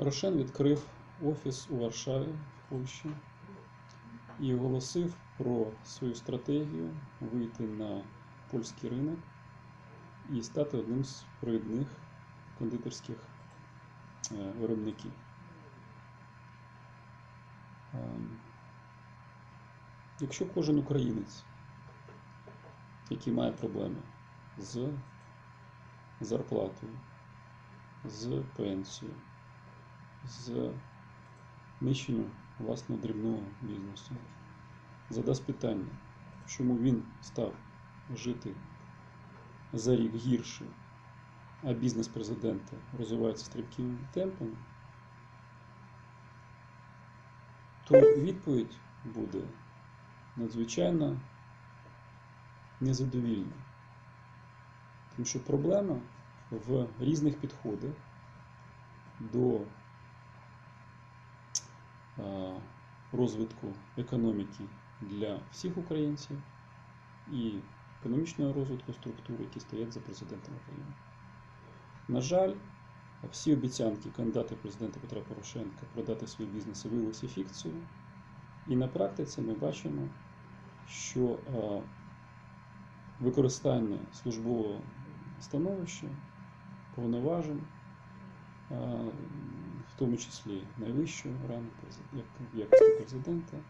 Рошен відкрив офіс у Варшаві, в Польщі, і оголосив про свою стратегію вийти на польський ринок і стати одним з провідних кондитерських е, виробників. Ем, Якщо кожен українець, який має проблеми з зарплатою, з пенсією, з нищенням власного дрібного бізнесу, задасть питання, чому він став жити за рік гірше, а бізнес президента розвивається стрімкими темпами, то відповідь буде надзвичайно незадовільна. Тому що проблема в різних підходах до розвитку економіки для всіх українців і економічного розвитку структур, які стоять за президентом України. На жаль, всі обіцянки кандидата президента Петра Порошенка продати свій бізнес виявилися фікцією. І на практиці ми бачимо, що а, використання службового становища, повноважень, а, в тому числі найвищого рангу презид- як президента,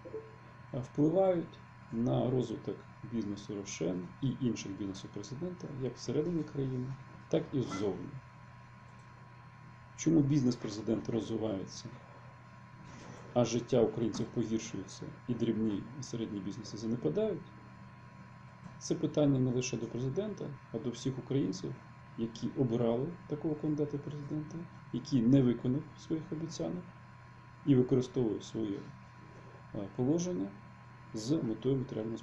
впливають на розвиток бізнесу Рошен і інших бізнесів президента як всередині країни, так і ззовні. Чому бізнес президента розвивається, а життя українців погіршується і дрібні і середні бізнеси занепадають? Це питання не лише до президента, а до всіх українців, які обирали такого кандидата президента, який не виконав своїх обіцянок і використовує своє е, положення з метою матеріального